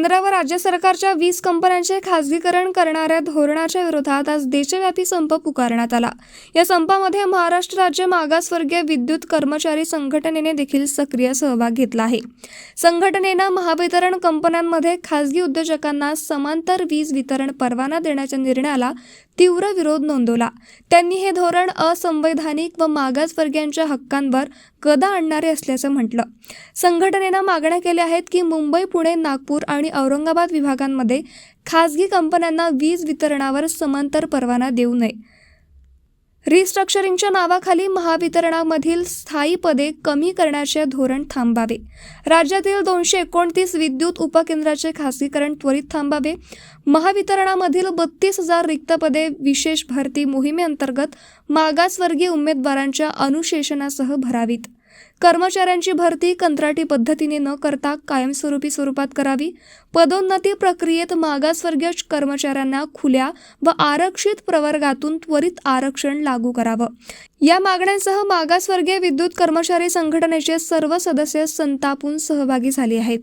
राज्य सरकारच्या वीज कंपन्यांचे खासगीकरण करणाऱ्या धोरणाच्या विरोधात आज देशव्यापी संप पुकारण्यात आला. या संपामध्ये महाराष्ट्र राज्य मागासवर्गीय विद्युत कर्मचारी संघटनेने देखील सक्रिय सहभाग घेतला आहे. संघटनेनं महावितरण कंपन्यांमध्ये खासगी उद्योजकांना समांतर वीज वितरण परवाना देण्याच्या निर्णयाला तीव्र विरोध नोंदवला. त्यांनी हे धोरण असंवैधानिक व मागासवर्गीयांच्या हक्कांवर गदा आणणारे असल्याचं म्हटलं. संघटनेनं मागण्या केल्या आहेत की मुंबई पुणे नागपूर आणि औरंगाबाद विभागांमध्ये खासगी कंपन्यांना वीज वितरणावर समांतर परवाना देऊ नये. रिस्ट्रक्चरिंगच्या नावाखाली महावितरणामधील स्थायी पदे कमी करण्याचे धोरण थांबावे. राज्यातील दोनशे एकोणतीस विद्युत उपकेंद्राचे खासगीकरण त्वरित थांबावे. महावितरणामधील बत्तीस हजार रिक्त पदे विशेष भरती मोहिमेअंतर्गत मागासवर्गीय उमेदवारांच्या अनुशेषणासह भरावीत. कर्मचाऱ्यांची भरती कंत्राटी पद्धतीने न करता कायमस्वरूपी स्वरूपात करावी. पदोन्नती प्रक्रियेत मागासवर्गीय कर्मचाऱ्यांना खुल्या व आरक्षित प्रवर्गातून त्वरित आरक्षण लागू करावं. या मागण्यांसह मागासवर्गीय विद्युत कर्मचारी संघटनेचे सर्व सदस्य संतापून सहभागी झाले आहेत.